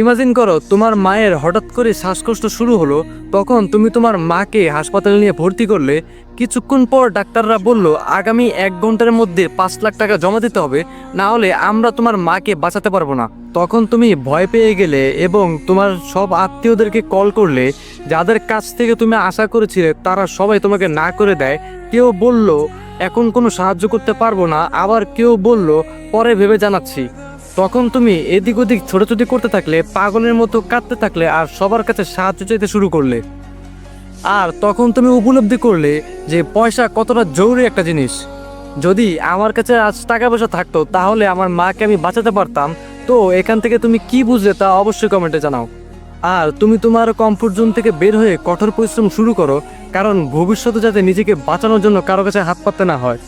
Imagine করো, তোমার মায়ের হঠাৎ করে শ্বাসকষ্ট শুরু হলো, তখন তুমি তোমার মাকে হাসপাতালে নিয়ে ভর্তি করলে। কিছুক্ষণ পর ডাক্তাররা বলল, আগামী এক ঘণ্টার মধ্যে পাঁচ লাখ টাকা জমা দিতে হবে, না হলে আমরা তোমার মাকে বাঁচাতে পারব না। তখন তুমি ভয় পেয়ে গেলে এবং তোমার সব আত্মীয়দেরকে কল করলে, যাদের কাছ থেকে তুমি আশা করেছিলে, তারা সবাই তোমাকে না করে দেয়। কেউ বলল, এখন কোনো সাহায্য করতে পারব না। আবার কেউ বলল, পরে ভেবে জানাচ্ছি। তখন তুমি এদিক ওদিক ছোটাছুটি করতে থাকলে, পাগলের মতো কাঁদতে থাকলে আর সবার কাছে সাহায্য চাইতে শুরু করলে। আর তখন তুমি উপলব্ধি করলে যে পয়সা কতটা জরুরি একটা জিনিস। যদি আমার কাছে আজ টাকা পয়সা থাকতো, তাহলে আমার মাকে আমি বাঁচাতে পারতাম। তো এখান থেকে তুমি কি বুঝলে তা অবশ্যই কমেন্টে জানাও। আর তুমি তোমার কমফোর্ট জোন থেকে বের হয়ে কঠোর পরিশ্রম শুরু করো, কারণ ভবিষ্যতে যাতে নিজেকে বাঁচানোর জন্য কারও কাছে হাত পাততে না হয়।